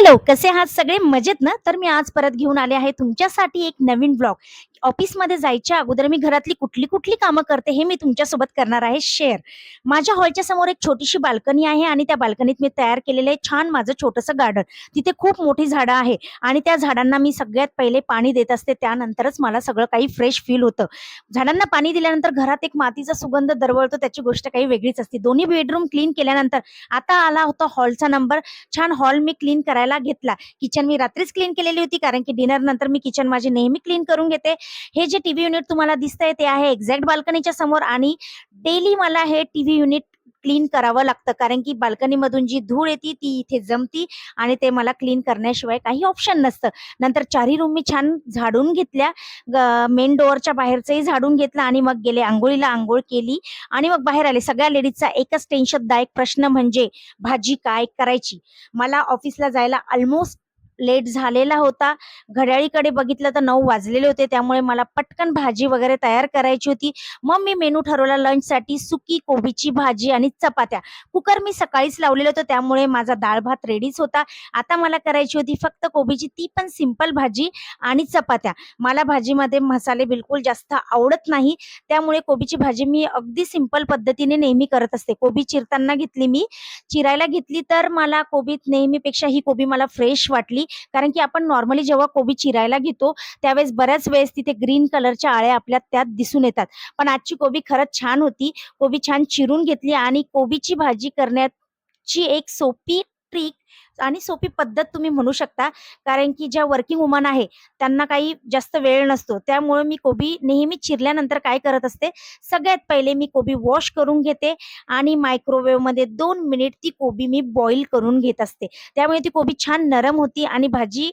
Hello कसे आहात सगळे? मजेत ना? तर मी आज परत घेऊन आले आहे तुमच्यासाठी एक नवीन ब्लॉग ऑफिसमध्ये जायच्या अगोदर मी घरातली कुठली कुठली कामं करते हे मी तुमच्यासोबत करणार आहे शेअर माझ्या हॉलच्या समोर एक छोटीशी बाल्कनी आहे आणि त्या बाल्कनीत मी तयार केलेलं आहे छान माझं छोटंसं गार्डन तिथे खूप मोठी झाडं आहे आणि त्या झाडांना मी सगळ्यात पहिले पाणी देत असते त्यानंतरच मला सगळं काही फ्रेश फील होतं. झाडांना पाणी दिल्यानंतर घरात एक मातीचा सुगंध दरवळतो त्याची गोष्ट काही वेगळीच असते. दोन्ही बेडरूम क्लीन केल्यानंतर आता आला होता हॉलचा नंबर छान हॉल मी क्लीन करायला घेतला. किचन मी रात्रीच क्लीन केलेली होती कारण की डिनर नंतर मी किचन माझे नेहमी क्लीन करून घेते. हे जे टीव्ही युनिट तुम्हाला दिसतंय ते आहे एक्झॅक्ट बाल्कनीच्या समोर आणि डेली मला हे टीव्ही युनिट क्लीन करावं लागतं. कारण की बाल्कनी मधून जी धूळ येते ती इथे जमती आणि ते मला क्लीन करण्याशिवाय काही ऑप्शन नसतं. नंतर चारही रूम मी छान झाडून घेतल्या. मेन डोअरच्या बाहेरचंही झाडून घेतलं आणि मग गेले आंघोळीला आंघोळ केली आणि मग बाहेर आले. सगळ्या लेडीजचा एकच टेन्शनदायक प्रश्न म्हणजे भाजी काय करायची? मला ऑफिसला जायला ऑलमोस्ट लेट झालेला होता. घड्याळीकडे बघितलं तर नऊ वाजलेले होते. त्यामुळे मला पटकन भाजी वगैरे तयार करायची होती. मग मी मेनू ठरवला लंचसाठी सुकी कोबीची भाजी आणि चपात्या. कुकर मी सकाळीच लावलेलं होतं. त्यामुळे माझा डाळ भात रेडीच होता. आता मला करायची होती फक्त कोबीची. ती पण सिंपल भाजी आणि चपात्या. मला भाजीमध्ये मसाले बिलकुल जास्त आवडत नाही. त्यामुळे कोबीची भाजी मी अगदी सिंपल पद्धतीने नेहमी करत असते. कोबी चिरताना घेतली मी. चिरायला घेतली तर मला कोबीत नेहमीपेक्षा ही कोबी मला फ्रेश वाटली. कारण की आपण नॉर्मली जेव्हा कोबी चिरायला घेतो त्यावेळेस बऱ्याच वेळेस तिथे ग्रीन कलरच्या आळ्या आपल्या त्यात दिसून येतात. पण आजची कोबी खरंच छान होती. कोबी छान चिरून घेतली आणि कोबीची भाजी करण्याची एक सोपी ट्रिक आणि सोपी पद्धत तुम्ही म्हणू शकता. कारण की ज्या वर्किंग वुमन आहे त्यांना काही जास्त वेळ नसतो. त्यामुळे मी कोबी नेहमी चिरल्यानंतर काय करत असते? सगळ्यात पहिले मी कोबी वॉश करून घेते आणि मायक्रोवेव्हमध्ये दोन मिनिट ती कोबी मी बॉईल करून घेत असते. त्यामुळे ती कोबी छान नरम होती आणि भाजी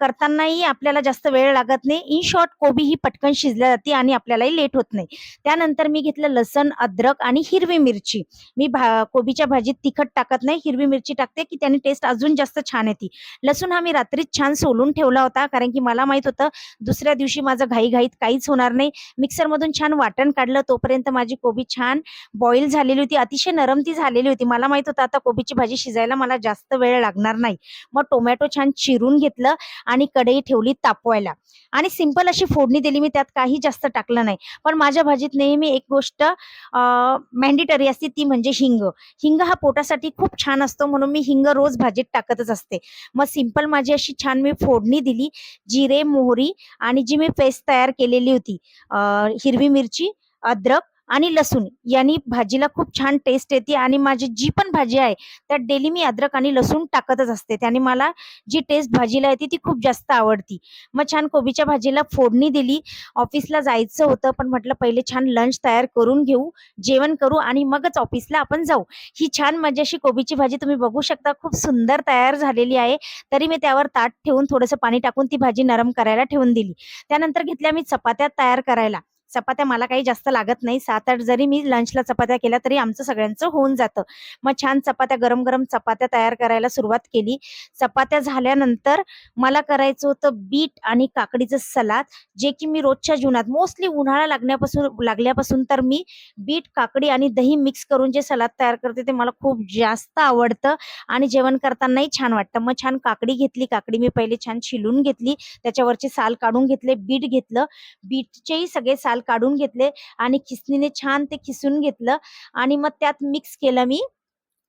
करतानाही आपल्याला जास्त वेळ लागत नाही. इन शॉर्ट कोबी ही पटकन शिजल्या जाते आणि आपल्यालाही लेट होत नाही. त्यानंतर मी घेतलं लसण अद्रक आणि हिरवी मिरची. मी भा कोबीच्या भाजीत तिखट टाकत नाही. हिरवी मिरची टाकते की त्याने टेस्ट अजून जास्त छान येते लसूण हा मी रात्रीच छान सोलून ठेवला होता कारण की मला माहीत होतं दुसऱ्या दिवशी माझं घाईघाईत काहीच होणार नाही. मिक्सरमधून छान वाटण काढलं तोपर्यंत माझी कोबी छान बॉईल झालेली होती. अतिशय नरम ती झालेली होती. मला माहीत होतं आता कोबीची भाजी शिजायला मला जास्त वेळ लागणार नाही. मग टोमॅटो छान चिरून घेतलं आणि कढई ठेवली तापवायला. आणि सिंपल अशी फोडणी दिली मी त्यात काही जास्त टाकलं नाही. पण माझ्या भाजीत नेहमी एक गोष्ट मॅन्डेटरी असते ती म्हणजे हिंग. हिंग हा पोटासाठी खूप छान असतो म्हणून मी हिंग रोज भाजीत टाकतच असते. मग सिंपल माझी अशी छान मी फोडणी दिली जिरे मोहरी आणि जी मी पेस्ट तयार केलेली होती हिरवी मिरची अद्रक आणि लसूण. यांनी भाजीला खूप छान टेस्ट येते आणि माझी जी पण भाजी आहे त्यात डेली मी अद्रक आणि लसूण टाकतच असते. त्याने मला जी टेस्ट भाजीला येते ती खूप जास्त आवडती. मग छान कोबीच्या भाजीला फोडणी दिली. ऑफिसला जायचं होतं पण म्हटलं पहिले छान लंच तयार करून घेऊ जेवण करू आणि मगच ऑफिसला आपण जाऊ. ही छान मजाशी अशी कोबीची भाजी तुम्ही बघू शकता. खूप सुंदर तयार झालेली आहे. तरी मी त्यावर ताट ठेवून थोडंसं पाणी टाकून ती भाजी नरम करायला ठेवून दिली. त्यानंतर घेतल्या मी चपात्या तयार करायला. चपात्या मला काही जास्त लागत नाही. सात आठ जरी मी लंचला चपात्या केल्या तरी आमचं सगळ्यांचं होऊन जातं. मग छान चपात्या गरम गरम चपात्या तयार करायला सुरुवात केली. चपात्या झाल्यानंतर मला करायचं होतं बीट आणि काकडीचं सलाद जे की मी रोजच्या जीवनात मोस्टली उन्हाळा लागण्यापासून लागल्यापासून तर मी बीट काकडी आणि दही मिक्स करून जे सलाद तयार करते ते मला खूप जास्त आवडतं आणि जेवण करतानाही छान वाटतं. मग छान काकडी घेतली. काकडी मी पहिले छान शिलून घेतली. त्याच्यावरचे साल काढून घेतले. बीट घेतलं. बीटचेही सगळे साल काढून घेतले आणि खिसणीने छान ते खिसून घेतलं. आणि मग त्यात मिक्स केलं मी.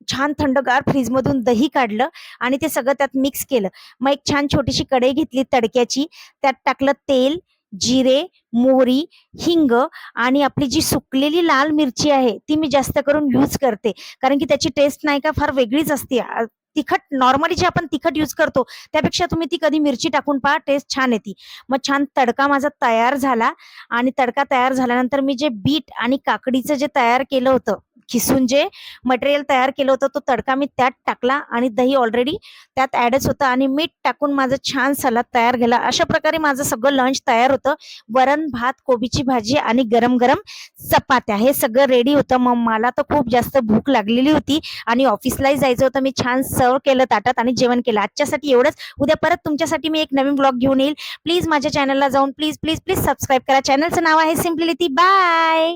छान थंडगार फ्रीजमधून दही काढलं आणि ते सगळं त्यात मिक्स केलं. मग एक छान छोटीशी कढई घेतली तडक्याची. त्यात टाकलं तेल जिरे मोहरी हिंग आणि आपली जी सुकलेली लाल मिरची आहे ती मी जास्त करून यूज करते. कारण की त्याची टेस्ट नाही का फार वेगळीच असते. तिखट नॉर्मली जे आपण तिखट यूज करतो त्यापेक्षा तुम्ही ती कधी मिरची टाकून पहा टेस्ट छान येते. मग छान तडका माझा तयार झाला आणि तडका तयार झाल्यानंतर मी जे बीट आणि काकडीचं जे तयार केलं होतं खिसून जे मटेरियल तयार केलं होतं तो तडका मी त्यात टाकला आणि दही ऑलरेडी त्यात ऍडच होतं आणि मीठ टाकून माझं छान सलाद तयार झाला. अशा प्रकारे माझं सगळं लंच तयार होतं. वरण भात कोबीची भाजी आणि गरम गरम चपात्या. हे सगळं रेडी होतं. मग मला तर खूप जास्त भूक लागलेली होती आणि ऑफिसलाही जायचं होतं. मी छान सर्व केलं ताटात आणि जेवण केलं. आजच्यासाठी एवढंच. उद्या परत तुमच्यासाठी मी एक नवीन ब्लॉग घेऊन येईल. प्लीज माझ्या चॅनलला जाऊन प्लीज प्लीज प्लीज सबस्क्राईब करा. चॅनलचं नाव आहे सिम्पलिटी बाय